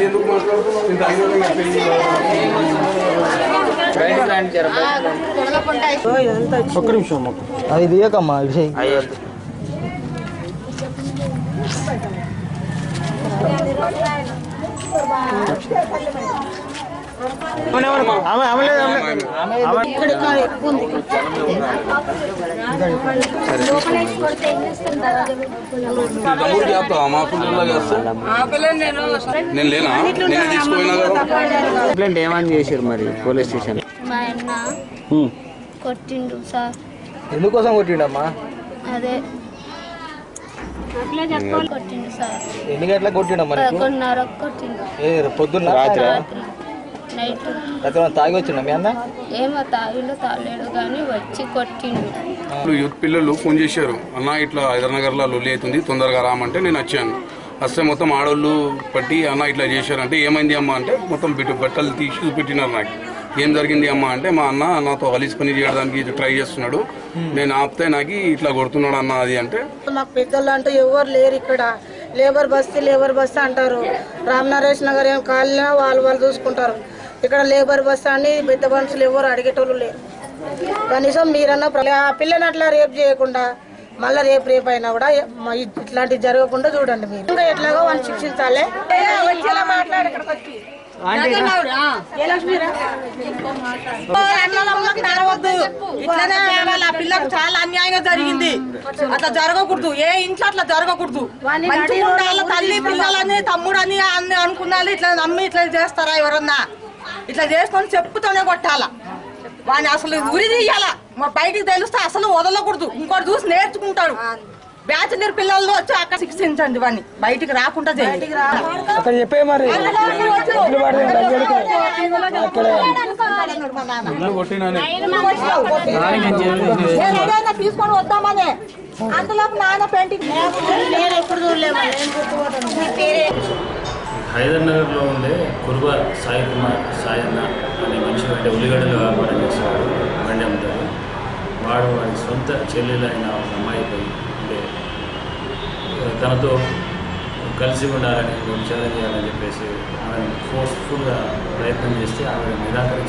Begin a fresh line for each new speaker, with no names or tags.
ఎందుకు మాట్లాడుతున్నావు ఇంత అయినా ఇంకా పెళ్ళి
ఒక్క నిమిషం అమ్మ.
అది దిగకమ్మా విషయం ఆమె ఆమె లేదు ఆమె
తమ్ముడు చేస్తావా మా పిల్లల్లో చేస్తా నేను లేనా? నేను తీసుకుపోయినా కదా?
కంప్లైంట్ ఏమని చేశారు మరి పోలీస్ స్టేషన్?
మా అన్న కొట్టిండు సార్.
ఎందుకోసం కొట్టిండమ్మా?
అదే. కొట్టిండు సార్.
ఎన్ని గంటలకు కొట్టిండమ్మా నీకు
పదకొండున్నర కొట్టిండు.
ఏ పొద్దున్న? రాత్రి?
నైట్.
తాగి వచ్చిండా మీ అన్న?
ఏమో తాగిండు తాలేడు కానీ వచ్చి కొట్టిండు.
యూత్ పిల్లలు ఫోన్ చేశారు అన్న ఇట్లా హైదరాబాద్లో లొల్లి అవుతుంది తొందరగా రామంటే నేను వచ్చాను. వస్తే మొత్తం ఆడోళ్ళు పట్టి అన్న ఇట్లా చేశారంటే ఏమైంది అమ్మ? అంటే మొత్తం బిట్టు బట్టలు తీసి పెట్టినారు నాకు. ఏం జరిగింది అమ్మ? అంటే మా అన్న నాతో కలిసి పని చేయడానికి ట్రై చేస్తున్నాడు. నేను ఆపితే నాకు ఇట్లా కొడుతున్నాడు అన్న అది అంటే
మాకు పెద్దలు అంటే ఎవరు లేరు ఇక్కడ. లేబర్ బస్తీ లేబర్ బస్తీ అంటారు. రామ్ నరేష్ నగర్ ఏం కాలినా వాళ్ళు వాళ్ళు చూసుకుంటారు. ఇక్కడ లేబర్ బస్ అని పెద్ద మనుషులు ఎవరు అడిగేటోళ్ళు లేరు. కనీసం మీరన్నా ప్ర- ఆ పిల్లని అట్లా రేపు చేయకుండా మళ్ళీ రేపు రేపు అయినా కూడా ఇట్లాంటివి జరగకుండా చూడండి మీరు. ఇంకా ఎట్లాగో వాళ్ళు శిక్షించాలి.
పిల్లకు చాలా అన్యాయంగా జరిగింది. అట్లా జరగకూడదు. ఏ ఇంట్లో అట్లా జరగకూడదు. తల్లి పిల్లలని తమ్ముడు అని అన్ని అనుకున్నాళ్ళు ఇట్లా నమ్మి ఇట్లా చేస్తారా ఎవరన్నా? ఇట్లా చేసుకొని చెప్పుతోనే కొట్టాల? వాడిని అసలు ఉరి తీయాల మా బయటికి తెలిస్తే అసలు వదలకూడదు ఇంకోటి చూసి నేర్చుకుంటాడు బ్యాచులర్ పిల్లలు వచ్చి అక్కడ శిక్షించండి వాడిని బయటికి రాకుండా చేయండి
చెప్పే మరి
తీసుకొని వద్దామనే అందులో నాన్న పెయింటింగ్
నేను ఎప్పుడు చూడలేము
హైదర్నగర్లో ఉండే కుర్బా సాయి కుమార్ సాయన్న అనే మనిషి అంటే ఉల్లిగడ్డలు వ్యాపారం చేసేవాడు బండి అమ్ముతాడు. వాడు వాడి సొంత చెల్లెలైన ఒక అమ్మాయిపై అంటే తనతో కలిసి ఉండాలని ఛాలెంజ్ చేయాలని చెప్పేసి ఆమె ఫోర్స్ఫుల్గా ప్రయత్నం చేస్తే ఆమె నిరాకరించి